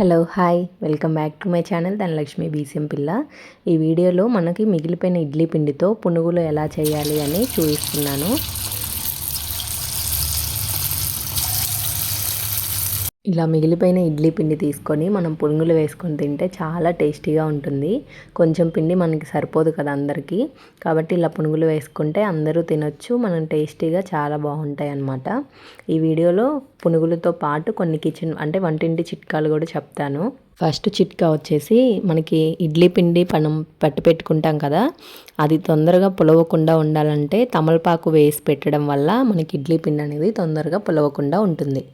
Hello hi. Welcome back to my channel Dhanalakshmi BCM పిల్ల. ఈ వీడియోలో మనకి మిగిలిపోయిన ఇడ్లీ పిండితో పునుగులు ఎలా చేయాలి అని చూపిస్తున్నాను. ఇలా మిగిలిపోయిన ఇడ్లీ పిండి తీసుకొని మనం పునుగులు వేసుకొని తింటే చాలా టేస్టీగా ఉంటుంది. కొంచెం పిండి మనకి సరిపోదు కదా అందరికీ. కాబట్టి ఇలా పునుగులు వేసుకుంటే అందరూ తినొచ్చు మనం టేస్టీగా చాలా బాగుంటాయి అన్నమాట. ఈ వీడియోలో పునుగులతో పాటు కొన్ని కిచెన్ అంటే వంటింటి చిట్కాలు కూడా చెప్తాను. ఫస్ట్ చిట్కా వచ్చేసి మనకి ఇడ్లీ పిండి మనం పట్టి పెట్టుకుంటాం కదా అది తొందరగా పులవకుండా ఉండాలంటే తమలపాకు వేసి పెట్టడం వల్ల మనకి ఇడ్లీ పిండి అనేది తొందరగా పులవకుండా ఉంటుంది.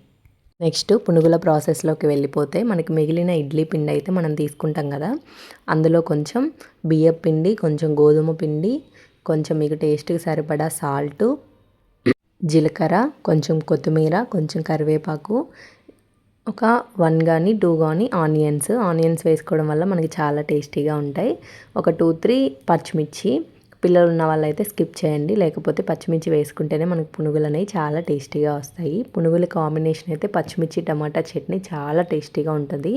నెక్స్ట్ పునుగుల ప్రాసెస్లోకి వెళ్ళిపోతే మనకి మిగిలిన ఇడ్లీ పిండి అయితే మనం తీసుకుంటాం కదా. అందులో కొంచెం బియ్యం పిండి కొంచెం గోధుమ పిండి కొంచెం మీకు టేస్ట్కి సరిపడా సాల్టు జీలకర్ర కొంచెం కొత్తిమీర కొంచెం కరివేపాకు ఒక వన్ కానీ టూ కానీ ఆనియన్స్. ఆనియన్స్ వేసుకోవడం వల్ల మనకి చాలా టేస్టీగా ఉంటాయి. ఒక టూ త్రీ పచ్చిమిర్చి పిల్లలు ఉన్న వాళ్ళైతే స్కిప్ చేయండి. లేకపోతే పచ్చిమిర్చి వేసుకుంటేనే మనకు పునుగులు అనేవి చాలా టేస్టీగా వస్తాయి. పునుగుల కాంబినేషన్ అయితే పచ్చిమిర్చి టమాటా చట్నీ చాలా టేస్టీగా ఉంటుంది.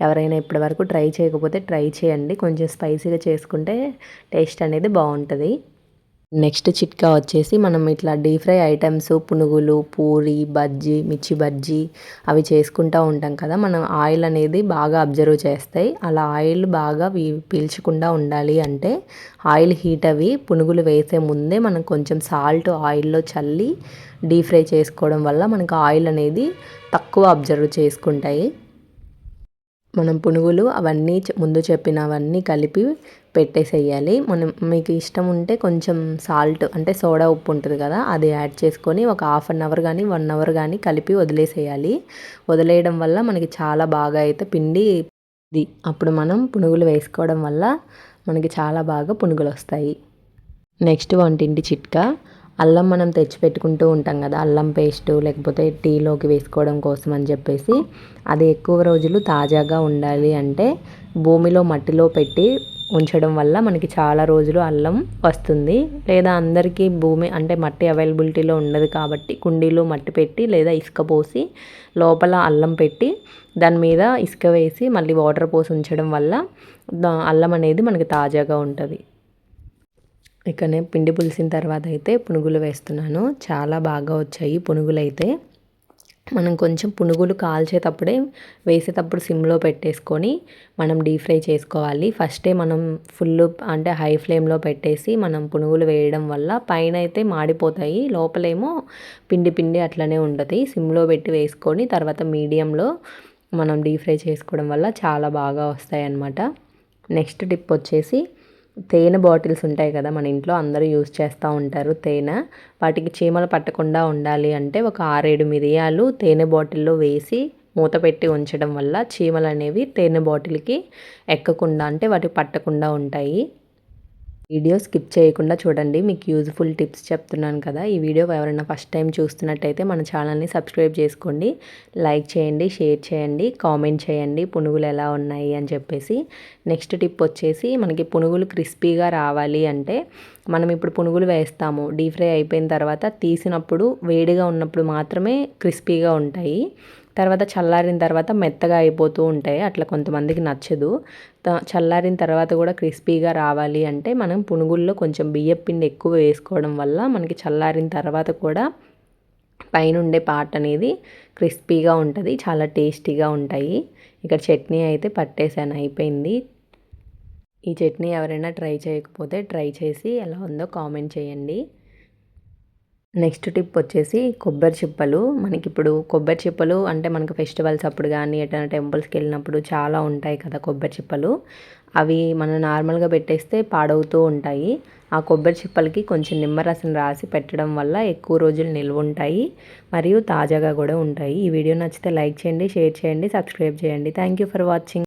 ఎవరైనా ఇప్పటివరకు ట్రై చేయకపోతే ట్రై చేయండి. కొంచెం స్పైసీగా చేసుకుంటే టేస్ట్ అనేది బాగుంటుంది. నెక్స్ట్ చిట్కా వచ్చేసి మనం ఇట్లా డీప్ ఫ్రై ఐటమ్స్ పునుగులు పూరి బజ్జీ మిర్చి బజ్జీ అవి చేసుకుంటూ ఉంటాం కదా. మనం ఆయిల్ అనేది బాగా అబ్జర్వ్ చేస్తాయి. అలా ఆయిల్ బాగా పీల్చకుండా ఉండాలి అంటే ఆయిల్ హీట్ అవి పునుగులు వేసే ముందే మనం కొంచెం సాల్ట్ ఆయిల్లో చల్లి డీప్ ఫ్రై చేసుకోవడం వల్ల మనకు ఆయిల్ అనేది తక్కువ అబ్జర్వ్ చేసుకుంటాయి. మనం పునుగులు అవన్నీ ముందు చెప్పినవన్నీ కలిపి పెట్టేసేయాలి. మనం మీకు ఇష్టం ఉంటే కొంచెం సాల్ట్ అంటే సోడా ఉప్పు ఉంటుంది కదా అది యాడ్ చేసుకొని ఒక హాఫ్ అన్ అవర్ కానీ వన్ అవర్ కానీ కలిపి వదిలేసేయాలి. వదిలేయడం వల్ల మనకి చాలా బాగా అయితే పిండి ఇది అప్పుడు మనం పునుగులు వేసుకోవడం వల్ల మనకి చాలా బాగా పునుగులు వస్తాయి నెక్స్ట్ వంటింటి చిట్కా. అల్లం మనం తెచ్చి పెట్టుకుంటూ ఉంటాం కదా అల్లం పేస్టు లేకపోతే టీలోకి వేసుకోవడం కోసం అని చెప్పేసి అది ఎక్కువ రోజులు తాజాగా ఉండాలి అంటే భూమిలో మట్టిలో పెట్టి ఉంచడం వల్ల మనకి చాలా రోజులు అల్లం వస్తుంది. లేదా అందరికీ భూమి అంటే మట్టి అవైలబిలిటీలో ఉండదు కాబట్టి కుండీలో మట్టి పెట్టి లేదా ఇసుక పోసి లోపల అల్లం పెట్టి దాని మీద ఇసుక వేసి మళ్ళీ వాటర్ పోసి ఉంచడం వల్ల అల్లం అనేది మనకి తాజాగా ఉంటుంది. ఇక్కడనే పిండి పులిసిన తర్వాత అయితే పునుగులు వేస్తున్నాను. చాలా బాగా వచ్చాయి పునుగులు అయితే మనం కొంచెం పునుగులు కాల్చేటప్పుడే వేసేటప్పుడు సిమ్లో పెట్టేసుకొని మనం డీప్ ఫ్రై చేసుకోవాలి. ఫస్టే మనం ఫుల్ అంటే హై ఫ్లేమ్లో పెట్టేసి మనం పునుగులు వేయడం వల్ల పైన అయితే మాడిపోతాయి. లోపలేమో పిండి పిండి అట్లనే ఉంటుంది. సిమ్లో పెట్టి వేసుకొని తర్వాత మీడియంలో మనం డీప్ ఫ్రై చేసుకోవడం వల్ల చాలా బాగా వస్తాయి అన్నమాట నెక్స్ట్ టిప్ వచ్చేసి తేనె బాటిల్స్ ఉంటాయి కదా మన ఇంట్లో అందరూ యూజ్ చేస్తూ ఉంటారు తేనె. వాటికి చీమలు పట్టకుండా ఉండాలి అంటే ఒక ఆరేడు మిరియాలు తేనె బాటిల్లో వేసి మూత పెట్టి ఉంచడం వల్ల చీమలు అనేవి తేనె బాటిల్కి ఎక్కకుండా అంటే వాటికి పట్టకుండా ఉంటాయి. వీడియో స్కిప్ చేయకుండా చూడండి. మీకు యూజ్ఫుల్ టిప్స్ చెప్తున్నాను కదా. ఈ వీడియో ఎవరైనా ఫస్ట్ టైం చూస్తున్నట్టయితే మన ఛానల్ని సబ్స్క్రైబ్ చేసుకోండి. లైక్ చేయండి షేర్ చేయండి కామెంట్ చేయండి. పునుగులు ఎలా ఉన్నాయి అని చెప్పేసి. నెక్స్ట్ టిప్ వచ్చేసి మనకి పునుగులు క్రిస్పీగా రావాలి అంటే మనం ఇప్పుడు పునుగులు వేస్తాము డీప్ ఫ్రై అయిపోయిన తర్వాత తీసినప్పుడు వేడిగా ఉన్నప్పుడు మాత్రమే క్రిస్పీగా ఉంటాయి. తర్వాత చల్లారిన తర్వాత మెత్తగా అయిపోతూ ఉంటాయి. అట్లా కొంతమందికి నచ్చదు. చల్లారిన తర్వాత కూడా క్రిస్పీగా రావాలి అంటే మనం పునుగుల్లో కొంచెం బియ్యం పిండి ఎక్కువ వేసుకోవడం వల్ల మనకి చల్లారిన తర్వాత కూడా పైన ఉండే పార్ట్ అనేది క్రిస్పీగా ఉంటుంది. చాలా టేస్టీగా ఉంటాయి. ఇక్కడ చట్నీ అయితే పట్టేసాను అయిపోయింది. ఈ చట్నీ ఎవరైనా ట్రై చేయకపోతే ట్రై చేసి ఎలా ఉందో కామెంట్ చేయండి. నెక్స్ట్ టిప్ వచ్చేసి కొబ్బరి చిప్పలు. మనకి ఇప్పుడు కొబ్బరి చిప్పలు అంటే మనకు ఫెస్టివల్స్ అప్పుడు కానీ ఎటైనా టెంపుల్స్కి వెళ్ళినప్పుడు చాలా ఉంటాయి కదా కొబ్బరి చిప్పలు. అవి మనం నార్మల్గా పెట్టేస్తే పాడవుతూ ఉంటాయి. ఆ కొబ్బరి చిప్పలకి కొంచెం నిమ్మరసం రాసి పెట్టడం వల్ల ఎక్కువ రోజులు నిల్వ ఉంటాయి మరియు తాజాగా కూడా ఉంటాయి. ఈ వీడియో నచ్చితే లైక్ చేయండి షేర్ చేయండి సబ్స్క్రైబ్ చేయండి. Thank you for watching